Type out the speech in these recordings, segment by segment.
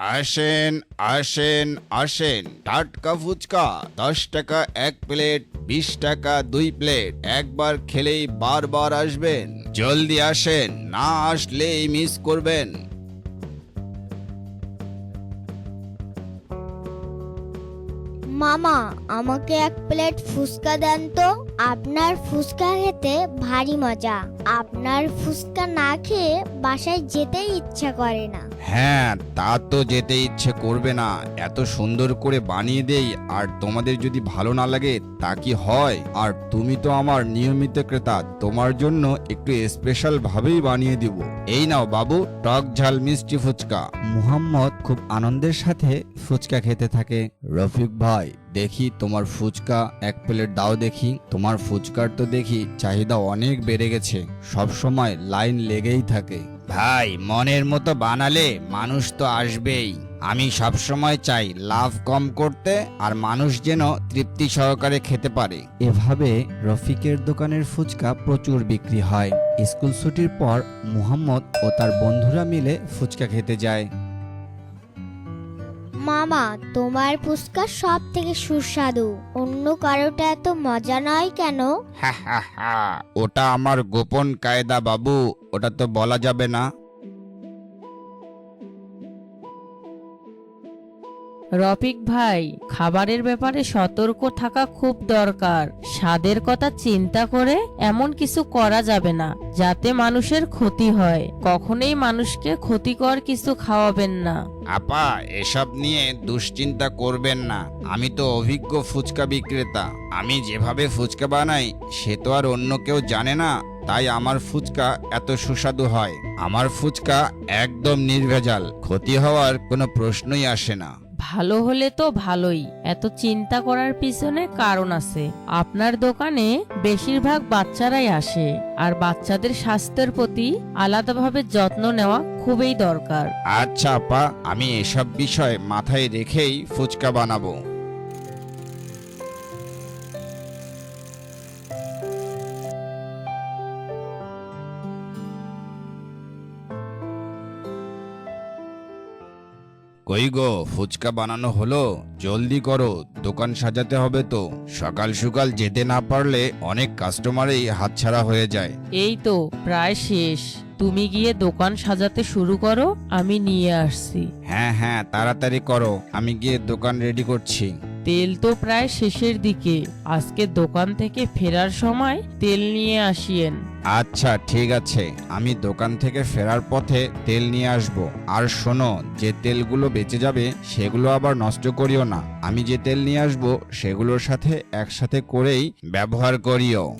আসেন আসেন আসেন। টাটকা ফুচকা, দশ টাকা এক প্লেট, বিশ টাকা দুই প্লেট। একবার খেলেই বারবার আসবেন। জলদি আসেন, না আসলেই মিস করবেন। মামা, আমাকে এক প্লেট ফুচকা দেন তো? আপনার ফুচকা খেতে ভারী মজা। আপনার ফুচকা না খেয়ে বাসায় যেতেই ইচ্ছা করে না। হ্যাঁ তা তো যেতে ইচ্ছে করবে না। এত সুন্দর করে বানিয়ে দেই আর তোমাদের যদি ভালো না লাগে তা কি হয়? আর তুমি তো আমার নিয়মিত ক্রেতা তোমার জন্য একটু স্পেশাল ভাবেই বানিয়ে দিব। এই নাও বাবু টক ঝাল মিষ্টি ফুচকা। মুহাম্মদ খুব আনন্দের সাথে ফুচকা খেতে থাকে। রফিক ভাই দেখি তোমার ফুচকা, এক প্লেট দাও দেখি। তোমার ফুচকার তো দেখি চাহিদা অনেক বেড়ে গেছে। সব সময় লাইন লেগেই থাকে। ভাই, মনের মতো বানালে মানুষ তো আসবেই। আমি সব সময় চাই লাভ কম করতে আর মানুষ যেন তৃপ্তি সহকারে খেতে পারে। এভাবে রফিকের দোকানের ফুচকা প্রচুর বিক্রি হয়। স্কুল ছুটির পর মুহাম্মদ ও তার বন্ধুরা মিলে ফুচকা খেতে যায়। মামা, তোমার ফুচকা সব থেকে সুস্বাদু। অন্য কারোটা এত মজা নয় কেন? ওটা আমার গোপন কায়দা বাবু, ওটা তো বলা যাবে না। রফিক ভাই, খাবারের ব্যাপারে সতর্ক থাকা খুব দরকার। স্বাদের কথা চিন্তা করে এমন কিছু করা যাবে না, যাতে মানুষের ক্ষতি হয়। কখনোই মানুষকে ক্ষতিকর কিছু খাওয়াবেন না। আপা, এসব নিয়ে দুশ্চিন্তা করবেন না। আমি তো অভিজ্ঞ ফুচকা বিক্রেতা। আমি যেভাবে ফুচকা বানাই, সে তো আর অন্য কেউ জানে না, তাই আমার ফুচকা এত সুস্বাদু হয়। আমার ফুচকা একদম নির্ভেজাল, ক্ষতি হওয়ার কোনো প্রশ্নই আসে না। ভালো হলে তো ভালোই। এত চিন্তা করার পিছনে কারণ আছে। আপনার দোকানে বেশিরভাগ বাচ্চারাই আসে, আর বাচ্চাদের স্বাস্থ্যের প্রতি আলাদাভাবে যত্ন নেওয়া খুবই দরকার। আচ্ছা আপা, আমি এসব বিষয় মাথায় রেখেই ফুচকা বানাবো। কই গো ফুচকা বানানো হলো? জলদি করো দোকান সাজাতে হবে তো। সকাল সকাল যেতে না পারলে অনেক কাস্টমারই হাতছাড়া হয়ে যায়। এই তো প্রায় শেষ। তুমি গিয়ে দোকান সাজাতে শুরু করো আমি নিয়ে আসছি। হ্যাঁ হ্যাঁ তাড়াতাড়ি করো আমি গিয়ে দোকান রেডি করছি। তেল তো প্রায় শেষের দিকে। আজকে দোকান থেকে ফেরার সময় তেল নিয়ে আসিয়েন। আচ্ছা ঠিক আছে। আমি দোকান থেকে ফেরার পথে তেল নিয়ে আসব। আর শোনো, যে তেলগুলো বেঁচে যাবে, সেগুলো আবার নষ্ট করিও না। আমি যে তেল নিয়ে আসব, সেগুলোর সাথে একসাথে করেই ব্যবহার করিও।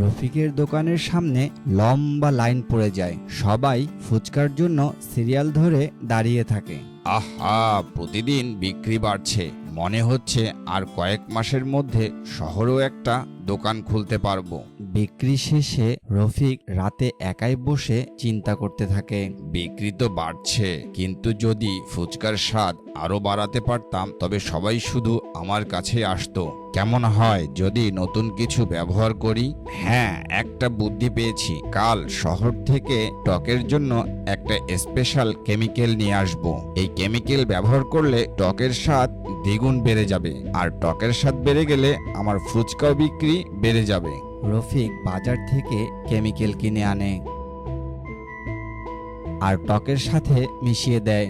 রফিকের দোকানের সামনে লম্বা লাইন পড়ে যায়। সবাই ফুচকার জন্য সিরিয়াল ধরে দাঁড়িয়ে থাকে। আহা, প্রতিদিন বিক্রি বাড়ছে। মনে হচ্ছে আর কয়েক মাসের মধ্যে শহরও একটা দোকান খুলতে পারব। বিক্রি শেষে রফিক রাতে একাই বসে চিন্তা করতে থাকে। বিক্রি তো বাড়ছে কিন্তু যদি ফুচকার স্বাদ আরও বাড়াতে পারতাম তবে সবাই শুধু আমার কাছে আসতো। কেমন হয় যদি নতুন কিছু ব্যবহার করি? হ্যাঁ একটা বুদ্ধি পেয়েছি। কাল শহর থেকে টকের জন্য একটা স্পেশাল কেমিক্যাল নিয়ে আসব। এই কেমিক্যাল ব্যবহার করলে টকের স্বাদ দ্বিগুণ বেড়ে যাবে। আর টকের স্বাদ বেড়ে গেলে আমার ফুচকাও বিক্রি বেড়ে যাবে। রফিক বাজার থেকে কেমিক্যাল কিনে আনে আর টকের সাথে মিশিয়ে দেয়।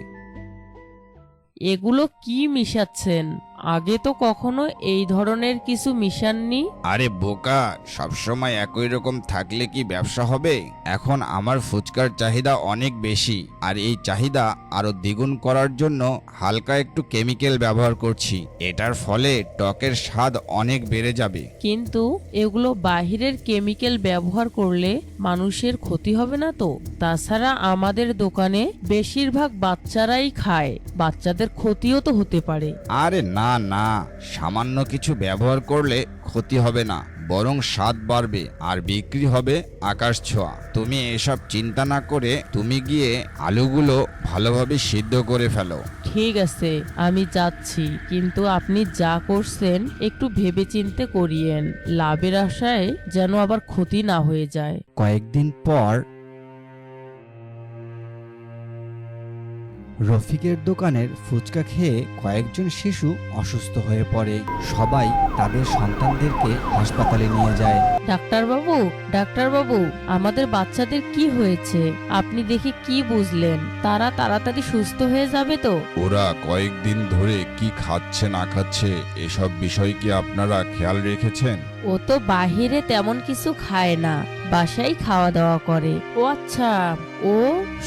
এগুলো কি মিশাচ্ছেন? আগে তো কখনো এই ধরনের কিছু মিশাননি। আরে বোকা সবসময় একই রকম থাকলে কি ব্যবসা হবে? এখন আমার ফুচকার চাহিদা অনেক বেশি আর এই চাহিদা আরও দ্বিগুণ করার জন্য হালকা একটু কেমিক্যাল ব্যবহার করছি। এটার ফলে টকের স্বাদ অনেক বেড়ে যাবে। কিন্তু এগুলো বাহিরের কেমিক্যাল ব্যবহার করলে মানুষের ক্ষতি হবে না তো? তাছাড়া আমাদের দোকানে বেশিরভাগ বাচ্চারাই খায়। বাচ্চাদের ক্ষতিও তো হতে পারে। আরে না না। সামান্য কিছু ব্যবহার করলে ক্ষতি হবে না বরং স্বাদ বাড়বে আর বিক্রি হবে আকাশ ছোঁয়া। তুমি এসব চিন্তা না করে তুমি গিয়ে আলুগুলো ভালোভাবে সিদ্ধ করে ফেলো। ঠিক আছে আমি যাচ্ছি কিন্তু আপনি যা করছেন একটু ভেবেচিন্তে করিয়েন। লাভের আশায় যেন আবার ক্ষতি না হয়ে যায়। কয়েকদিন পর রফিকের দোকানের ফুচকা খেয়ে কয়েকজন শিশু অসুস্থ হয়ে পড়ে। সবাই তাদের সন্তানদেরকে হাসপাতালে নিয়ে যায়। ডাক্তারবাবু ডাক্তারবাবু আমাদের বাচ্চাদের কি হয়েছে? আপনি দেখে কি বুঝলেন? তারা তাড়াতাড়ি সুস্থ হয়ে যাবে তো? ওরা কয়েকদিন ধরে কি খাচ্ছে না খাচ্ছে এসব বিষয় কি আপনারা খেয়াল রেখেছেন? ও তো বাহিরে তেমন কিছু খায় না, বাসায় খাওয়া দাওয়া করে। ও আচ্ছা ও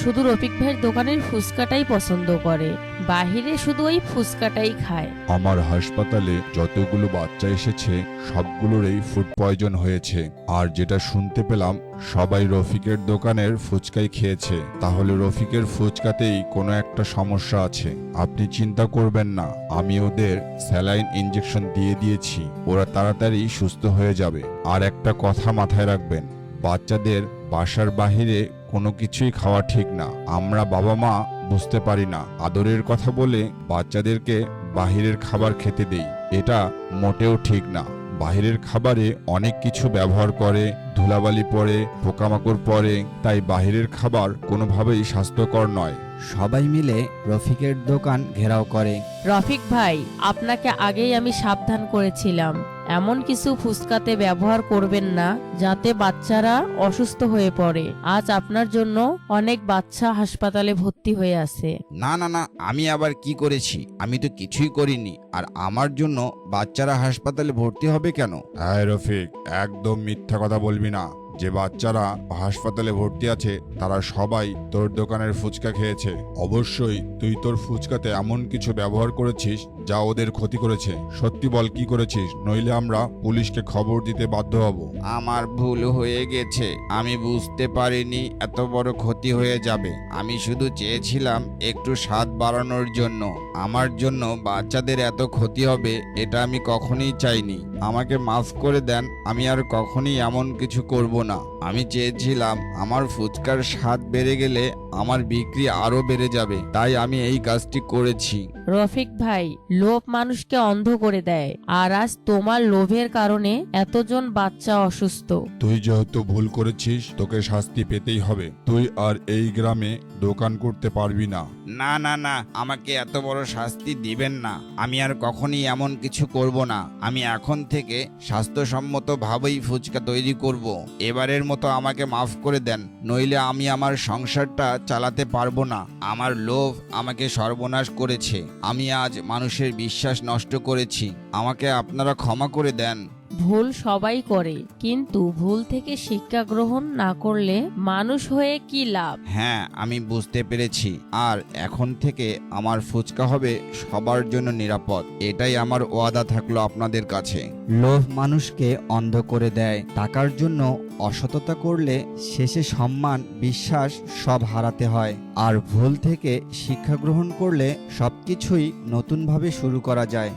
শুধু রফিক ভাইয়ের দোকানের ফুচকাটাই পছন্দ করে, বাহিরে শুধু ওই ফুচকাটাই খায়। আমার হাসপাতালে যতগুলো বাচ্চা এসেছে, সবগুলোরই ফুড পয়জন হয়েছে। আর যেটা শুনতে পেলাম সবাই রফিকের দোকানের ফুচকাই খেয়েছে। তাহলে রফিকের ফুচকাতেই কোনো একটা সমস্যা আছে। আপনি চিন্তা করবেন না, আমি ওদের স্যালাইন ইঞ্জেকশন দিয়ে দিয়েছি। ওরা তাড়াতাড়ি সুস্থ হয়ে যাবে। আর একটা কথা মাথায় রাখবেন, বাচ্চাদের বাসার বাহিরে কোনো কিছুই খাওয়া ঠিক না। আমরা বাবা মা বুঝতে পারি না। আদরের কথা বলে বাচ্চাদেরকে বাহিরের খাবার খেতে দেই। এটা মোটেও ঠিক না। বাহিরের খাবারে অনেক কিছু ব্যবহার করে ধুলাবালি পরে পোকামাকড় পরে তাই বাহিরের খাবার কোনোভাবেই স্বাস্থ্যকর নয়। সবাই মিলে রফিকের দোকান ঘেরাও করে। রফিক ভাই আপনাকে আগেই আমি সাবধান করেছিলাম। এমন কিছু ফুচকাতে ব্যবহার করবেন না যাতে বাচ্চারা অসুস্থ হয়ে পড়ে। আজ আপনার জন্য অনেক বাচ্চা হাসপাতালে ভর্তি হয়ে আছে। না না না আমি আবার কি করেছি? আমি তো কিছুই করিনি। আর আমার জন্য বাচ্চারা হাসপাতালে ভর্তি হবে কেন? হ্যাঁ রফিক একদম মিথ্যা কথা বলবি না। যে বাচ্চারা হাসপাতালে ভর্তি আছে তারা সবাই তোর দোকানের ফুচকা খেয়েছে। অবশ্যই তুই তোর ফুচকাতে এমন কিছু ব্যবহার করেছিস যা ওদের ক্ষতি করেছে। সত্যি বল কি করেছিস? নইলে আমরা পুলিশকে খবর দিতে বাধ্য হব। আমার ভুল হয়ে গেছে। আমি বুঝতে পারিনি এত বড় ক্ষতি হয়ে যাবে। আমি শুধু চেয়েছিলাম একটু স্বাদ বাড়ানোর জন্য। আমার জন্য বাচ্চাদের এত ক্ষতি হবে, এটা আমি কখনোই চাইনি। আমাকে মাফ করে দেন, আমি আর কখনোই এমন কিছু করব না। আমি চেয়েছিলাম আমার ফুচকার স্বাদ বেড়ে গেলে আমার বিক্রি আরও বেড়ে যাবে। তাই আমি এই কাজটি করেছি। রফিক ভাই লোভ মানুষকে অন্ধ করে দেয়। আর আজ তোমার লোভের কারণে এতজন বাচ্চা অসুস্থ। তুই যেহেতু ভুল করেছিস তোকে শাস্তি পেতেই হবে। তুই আর এই গ্রামে দোকান করতে পারবি না। না না না আমাকে এত বড় শাস্তি দিবেন না। আমি আর কখনই এমন কিছু করব না। আমি এখন থেকে স্বাস্থ্যসম্মত ভাবেই ফুচকা তৈরি করব। এবারের মতো আমাকে মাফ করে দেন নইলে আমি আমার সংসারটা চালাতে পারব না। আমার লোভ আমাকে সর্বনাশ করেছে। আমি আজ মানুষের বিশ্বাস নষ্ট করেছি। আমাকে আপনারা ক্ষমা করে দেন। ভুল সবাই করে কিন্তু ভুল থেকে শিক্ষা গ্রহণ না করলে মানুষ হয়ে কি লাভ? হ্যাঁ আমি বুঝতে পেরেছি। আর এখন থেকে আমার ফুচকা হবে সবার জন্য নিরাপদ। এটাই আমার ওয়াদা থাকল আপনাদের কাছে। লোভ মানুষকে অন্ধ করে দেয়। টাকার জন্য অসততা করলে শেষে সম্মান বিশ্বাস সব হারাতে হয়। আর ভুল থেকে শিক্ষা গ্রহণ করলে সবকিছুই নতুনভাবে শুরু করা যায়।